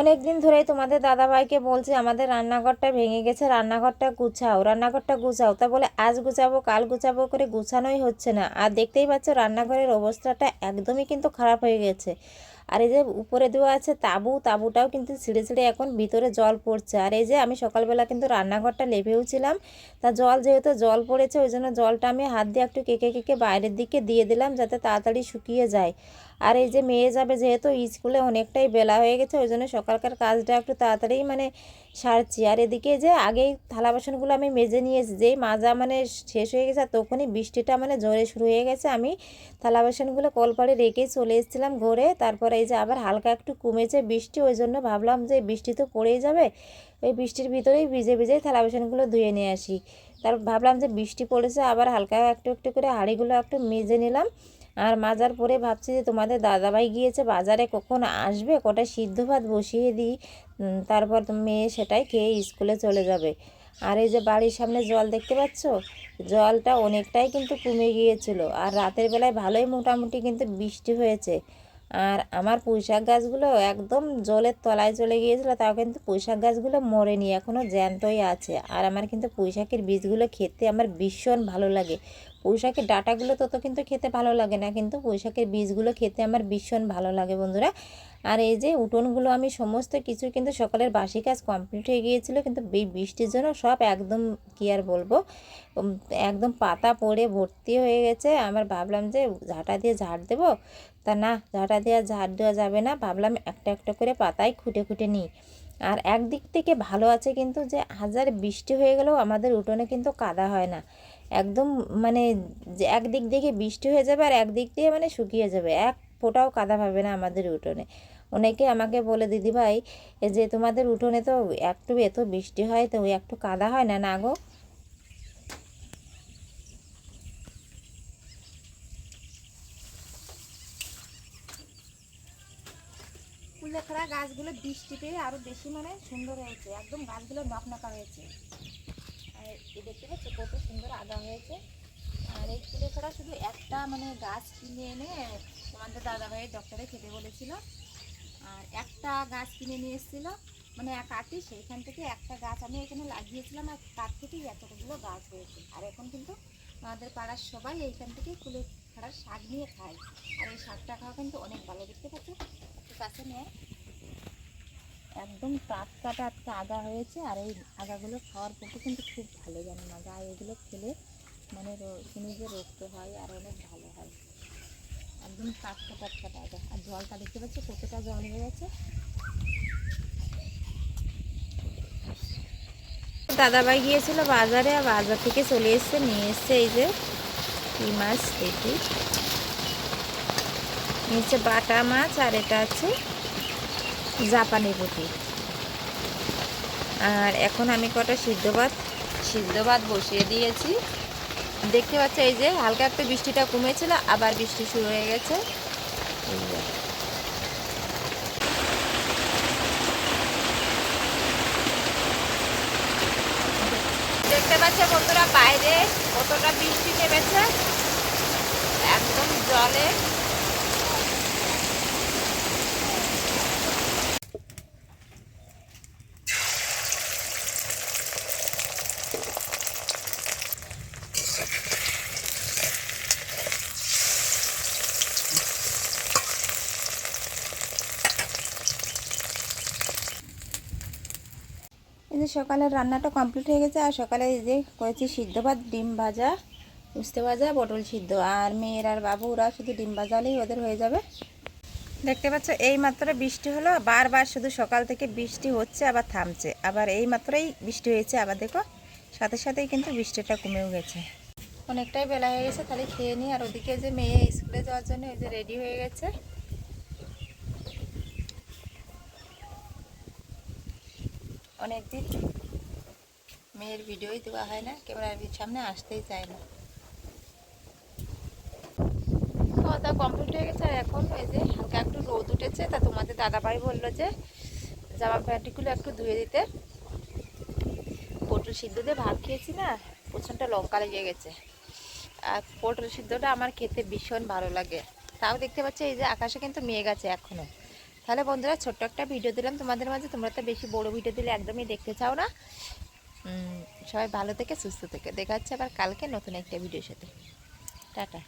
অনেক দিন ধরেই তোমাদের দাদাভাইকে বলছি, আমাদের রান্নাঘরটা ভেঙে গেছে, রান্নাঘরটা গুছাও রান্নাঘরটা গুছাও। তা বলে, আজ গুছাবো, কাল গুছাবো করে গুছানোই হচ্ছে না। আর দেখতেই পাচ্ছ, রান্নাঘরের অবস্থাটা একদমই কিন্তু খারাপ হয়ে গেছে। আর এই যে উপরে দেওয়া আছে তাবু, তাবুটাও কিন্তু ছিঁড়ে ছিঁড়ে এখন ভিতরে জল পড়ছে। আর এই যে আমি সকালবেলা কিন্তু রান্নাঘরটা লেপেও ছিলাম, তা জল যেহেতু জল পড়েছে, ওই জন্য জলটা আমি হাত দিয়ে একটু কেকে কেকে বাইরের দিকে দিয়ে দিলাম, যাতে তাড়াতাড়ি শুকিয়ে যায়। আর এই যে মেয়ে যাবে যেহেতু স্কুলে অনেকটাই বেলা হয়ে গেছে, ওই জন্য সকালকার কাজটা একটু তাড়াতাড়ি মানে সারছি। আর এদিকে যে আগেই থালা বাসনগুলো আমি মেজে নিয়েছি, যেই মাজা মানে শেষ হয়ে গেছে আর তখনই বৃষ্টিটা মানে জোরে শুরু হয়ে গেছে। আমি থালা বাসনগুলো কলপাড়ে রেখেই চলে এসেছিলাম ঘরে, তারপরে এই যে আবার হালকা একটু কমেছে বৃষ্টি, ওই জন্য ভাবলাম যে বৃষ্টি তো পড়েই যাবে, ওই বৃষ্টির ভিতরেই ভিজে ভিজেই থালা বাসনগুলো ধুয়ে নিয়ে আসি। তার ভাবলাম যে বৃষ্টি পড়েছে, আবার হালকা একটু একটু করে হাঁড়িগুলো একটু মেজে নিলাম। আর মাজার পরে ভাবছি যে তোমাদের দাদাভাই গিয়েছে, বাজারে কখন আসবে? কটা সিদ্ধ ভাত বসিয়ে দিই তারপর মেয়ে সেটাই খেয়ে স্কুলে চলে যাবে। আর এই যে বাড়ির সামনে জল দেখতে পাচ্ছ? জলটা অনেকটাই কিন্তু কমে গিয়েছিল। আর রাতের বেলায় ভালোই মোটামুটি কিন্তু বৃষ্টি হয়েছে। আর আমার পুঁইশাক গাছগুলো একদম জলের তলায় চলে গিয়েছিল, তাও কিন্তু পুঁইশাক গাছগুলো মরেনি এখনও জ্যান্তই আছে। আর আমার কিন্তু পুঁইশাকের বীজগুলো খেতে আমার ভীষণ ভালো লাগে। পুঁইশাকের ডাটাগুলো তত কিন্তু খেতে ভালো লাগে না, কিন্তু পুঁইশাকের বীজগুলো খেতে আমার ভীষণ ভালো লাগে বন্ধুরা। আর এই যে উঠোনগুলো আমি সমস্ত কিছু কিন্তু সকালের বাসি কাজ কমপ্লিট হয়ে গিয়েছিল, কিন্তু এই বৃষ্টির জন্য সব একদম কী আর বলব একদম পাতা পড়ে ভর্তি হয়ে গেছে। আমার ভাবলাম যে ঝাঁটা দিয়ে ঝাড় দেবো? তা না, ঝাঁটা দিয়ে ঝাড় দেওয়া যাবে না, ভাবলাম একটা একটা করে পাতায় খুঁটে খুঁটে নিই। আর একদিক থেকে ভালো আছে কিন্তু যে হাজার বৃষ্টি হয়ে গেলেও আমাদের উঠোনে কিন্তু কাদা হয় না। একদম মানে একদিক থেকে বৃষ্টি হয়ে যাবে আর একদিক দিয়ে মানে শুকিয়ে যাবে। এক ফোঁটাও কাদা পাবে না আমাদের উঠোনে। অনেকে আমাকে বলে, দিদি ভাই যে তোমাদের উঠোনে তো একটু এত বৃষ্টি হয়, তো একটু কাদা হয় না না গো? গাছগুলো বৃষ্টি পেয়ে আরও বেশি মানে সুন্দর হয়েছে। একদম গাছগুলো নকনকা হয়েছে। দেখতে পাচ্ছ কত সুন্দর আগা হয়েছে। আর এই কুলেখাড়া শুধু একটা মানে গাছ কিনে এনে তোমাদের দাদা ভাইয়ের ডক্টরে খেতে বলেছিল। আর একটা গাছ কিনে নিয়ে এসেছিল মানে এক আটি সেইখান থেকে একটা গাছ আমি এখানে লাগিয়েছিলাম আর তার থেকেই এতগুলো গাছ হয়েছে। আর এখন কিন্তু আমাদের পাড়ার সবাই এইখান থেকে কুলে খাড়ার শাক নিয়ে খায়। আর এই শাকটা খাওয়া কিন্তু অনেক ভালো, দেখতে পাচ্ছ? একটু কাছে নেয়। একদম টাটকা টাটকা আগা হয়েছে আর এই আগাগুলো খাওয়ার পক্ষে কিন্তু খুব ভালো জানো না। গায়ে এগুলো খেলে মানে যে রক্ত হয় আর অনেক ভালো হয়। একদম টাটকা টাটকা আগা আর জলটা দেখতে পাচ্ছি কতটা জল হয়ে গেছে। দাদাভাই গিয়েছিল বাজারে আর বাজার থেকে চলে এসছে, নিয়ে এসছে এই যে কি মাছ এটি। নিচে বাটা মাছ আর এটা আছে জাপানি পুঁটি আর এখন আমি কটা সিদ্ধ ভাত? সিদ্ধ ভাত বসিয়ে দিয়েছি। দেখতে পাচ্ছ, এই যে হালকা একটু বৃষ্টিটা কমেছিল আবার বৃষ্টি শুরু হয়ে গেছে। দেখতে পাচ্ছ বন্ধুরা, বাইরে কতটা বৃষ্টি নেমেছে। একদম জলে। এই যে সকালের রান্নাটা কমপ্লিট হয়ে গেছে, আর সকালে এই যে করেছি সিদ্ধ ভাত, ডিম ভাজা, উস্তে ভাজা, পটল সিদ্ধ। আর মেয়ের আর বাবু ওরা শুধু ডিম ভাজালেই ওদের হয়ে যাবে। দেখতে পাচ্ছ, এই মাত্র বৃষ্টি হলো বারবার শুধু সকাল থেকে বৃষ্টি হচ্ছে, আবার থামছে। আবার এই মাত্রই বৃষ্টি হয়েছে, আবার দেখো, সাথে সাথেই কিন্তু বৃষ্টিটা কমেও গেছে। অনেকটাই বেলা হয়ে গেছে, তাহলে খেয়ে নিই আর ওদিকে যে মেয়ে স্কুলে যাওয়ার জন্য এই যে রেডি হয়ে গেছে। অনেকদিন মেয়ের ভিডিওই দেওয়া হয় না ক্যামেরার সামনে আসতেই চায় না। খাওয়া দাওয়া কমপ্লিট হয়ে গেছে, আর এখন এই যে হালকা একটু রোদ উঠেছে, তা তোমাদের দাদাভাই বলল যে জামা প্যান্টগুলো একটু ধুয়ে দিতে। পটল সিদ্ধ দিয়ে ভাত খেয়েছি না, প্রচণ্ড লঙ্কা লেগে গেছে। আর পটল সিদ্ধটা আমার খেতে ভীষণ ভালো লাগে। তাও দেখতে পাচ্ছি এই যে আকাশে কিন্তু মেঘ আছে এখনও। তাহলে বন্ধুরা ছোট্ট একটা ভিডিও দিলাম। তোমাদের মাঝে তোমরা তো বেশি বড় ভিডিও দিলে একদমই দেখতে চাও না। সবাই ভালো থেকে, সুস্থ থেকে। দেখা হচ্ছে আবার কালকে নতুন একটা ভিডিওর সাথে। টাটা।